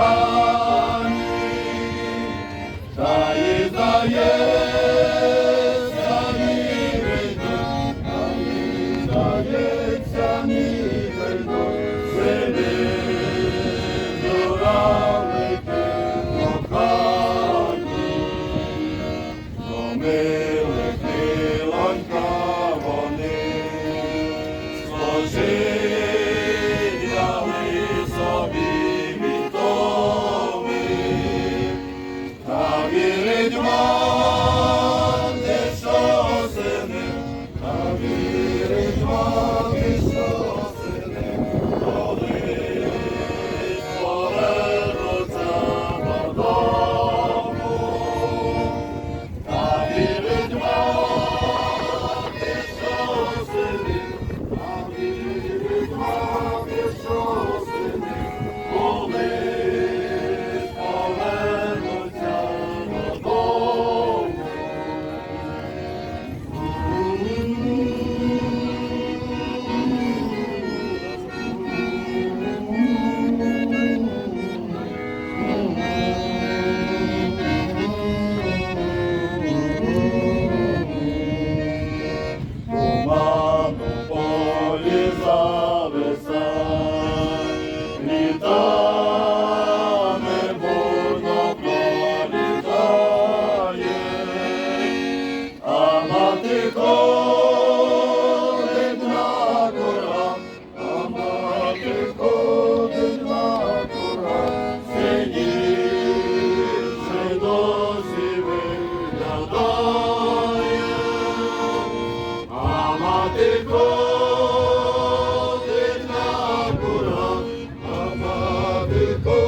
Oh милих, милонька вони, служили собі та вірить що сини, та вірить. Jesus. світами бурно пролітає, а мати ходить на кора, а мати ходить на кора, синіше досі виглядає, а мати ходить. Chicago.